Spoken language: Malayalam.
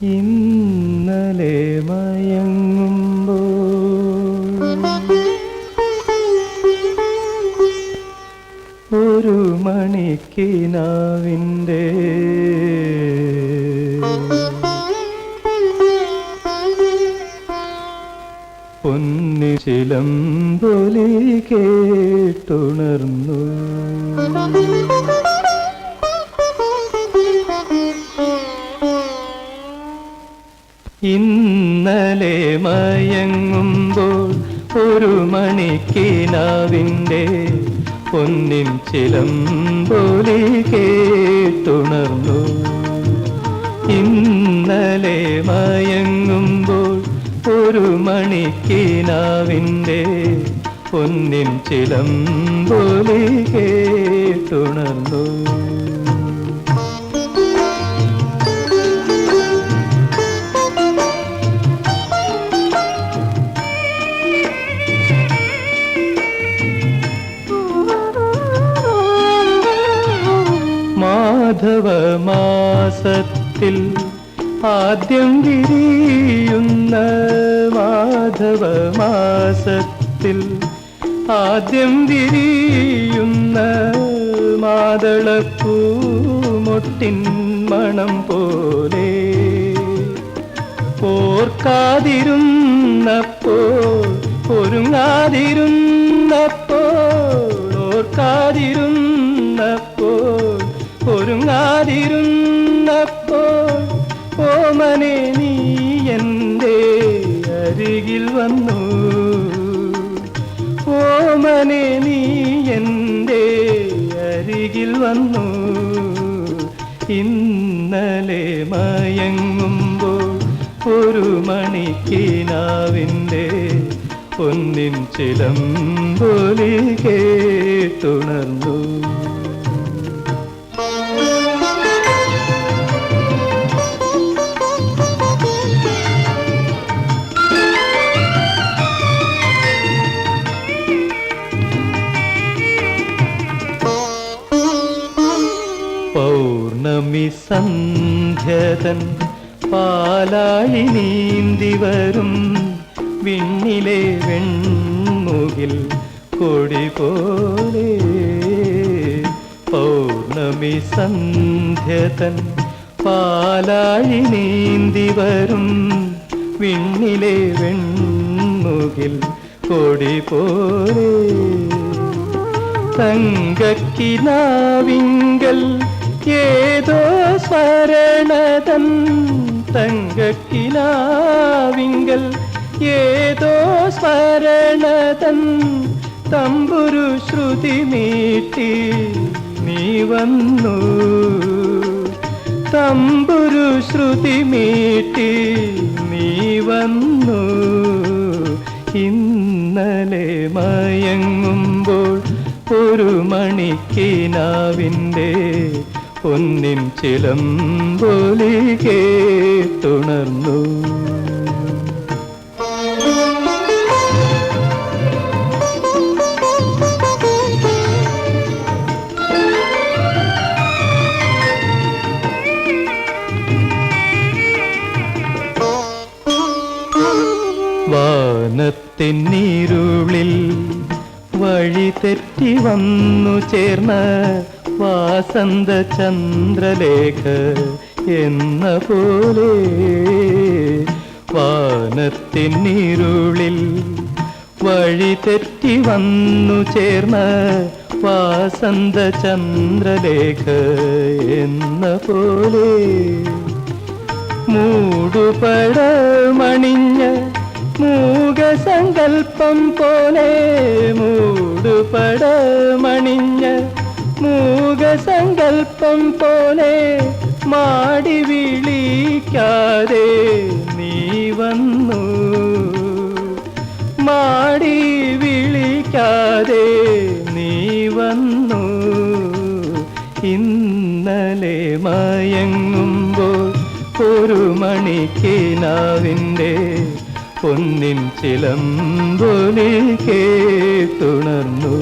ഇന്നലെ മയങ്ങുമ്പോൾ ഒരു മണിക്കിനാവിന്റെ പൊന്നി പോലെ കേട്ടുണർന്നു. ഇന്നലെ മയങ്ങുമ്പോൾ ഒരു മണിക്കിനാവിന്റെ പൊന്നിൻ ചിലമ്പൊലി കേട്ടുണർന്നു. ഇന്നലെ മയങ്ങുമ്പോൾ ഒരു മണിക്കിനാവിന്റെ പൊന്നിൻ ചിലമ്പൊലി കേട്ടുണർന്നു. മാധവ മാസത്തിൽ ആദ്യം വിരിയുന്ന മാധവ മാസത്തിൽ ആദ്യം വിരിയുന്ന മാതളപ്പൂമൊട്ടിൻ മണം പോലെ ഓർക്കാതിരുന്നപ്പോൾ ഒരുങ്ങാതിരുന്നപ്പോൾ ഓർക്കാതിരുന്നപ്പോൾ ഒരുങ്ങാതിരുന്നപ്പോൾ ഓമനെ നീ എന്റെ അരികിൽ വന്നു. ഓമനെ നീ എന്റെ അരികിൽ വന്നു. ഇന്നലെ മയങ്ങുമ്പോൾ ഒരു മണിക്കിനാവിന്റെ പൊന്നിൻ പോലെ കേട്ടുണർന്നു. സന്ധ്യതൻ പാലാഴി നീന്തി വരും വിണ്ണിലെ വെൺമുകിൽ കൊടി പോലെ. പൗർണമി സന്ധ്യതൻ പാലാഴി നീന്തി വരും വിണ്ണിലെ വെൺമുകിൽ കൊടി പോലെ. തങ്കക്കിനാവിങ്കൽ ഏതോ സ്മരണതൻ തങ്കക്കിനാവിങ്കൽ ഏതോ സ്മരണതൻ തമ്പുരു ശ്രുതി മീട്ടി നീ വന്നു. തമ്പുരു ശ്രുതി മീട്ടി നീ വന്നു. ഇന്നലെ മയങ്ങുമ്പോൾ ഒരു മണിക്കിനാവിന്റെ പൊന്നിൻ ചിലമ്പൊലി കേട്ടുണർന്നു. വാനത്തിന്നീരുളിൽ വഴി തെറ്റി വന്നു ചേർന്ന വാസന്ത ചന്ദ്രലേഖ എന്ന പോലെ വാനത്തിനിരുളിൽ വഴി തെറ്റി വന്നു ചേർന്ന വാസന്ത ചന്ദ്രലേഖ എന്ന പോലെ മൂടുപട മൂടുപടമണിഞ്ഞ മൂകസങ്കൽപ്പം പോലെ മൂടുപട മൂടുപടമണിഞ്ഞ മൂകസങ്കൽപ്പം പോലെ മാടി വിളിക്കാതെ നീ വന്നു. മാടി വിളിക്കാതെ നീ വന്നു. ഇന്നലെ മയങ്ങുമ്പോൾ ഒരു മണിക്ക് നാവിന്റെ പൊന്നിൻ ചിലമ്പൊലി കേട്ടുണർന്നു.